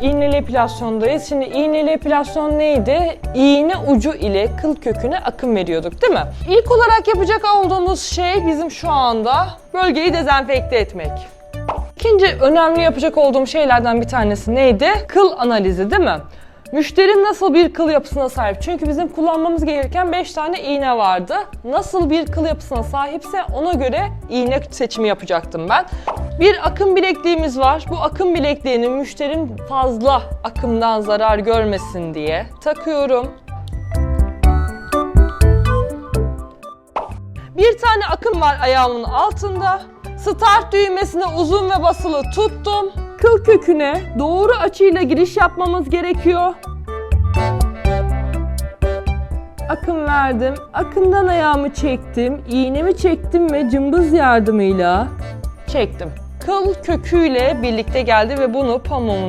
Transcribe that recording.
İğneli epilasyondayız. Şimdi iğneli epilasyon neydi? İğne ucu ile kıl köküne akım veriyorduk değil mi? İlk olarak yapacak olduğumuz şey bizim şu anda bölgeyi dezenfekte etmek. İkinci önemli yapacak olduğum şeylerden bir tanesi neydi? Kıl analizi değil mi? Müşterinin nasıl bir kıl yapısına sahip? Çünkü bizim kullanmamız gereken 5 tane iğne vardı. Nasıl bir kıl yapısına sahipse ona göre iğne seçimi yapacaktım ben. Bir akım bilekliğimiz var. Bu akım bilekliğini müşterim fazla akımdan zarar görmesin diye takıyorum. Bir tane akım var ayağımın altında. Start düğmesine uzun ve basılı tuttum. Kıl köküne doğru açıyla giriş yapmamız gerekiyor. Akım verdim. Akımdan ayağımı çektim. iğnemi çektim ve cımbız yardımıyla çektim. Kıl köküyle birlikte geldi ve bunu pamuğun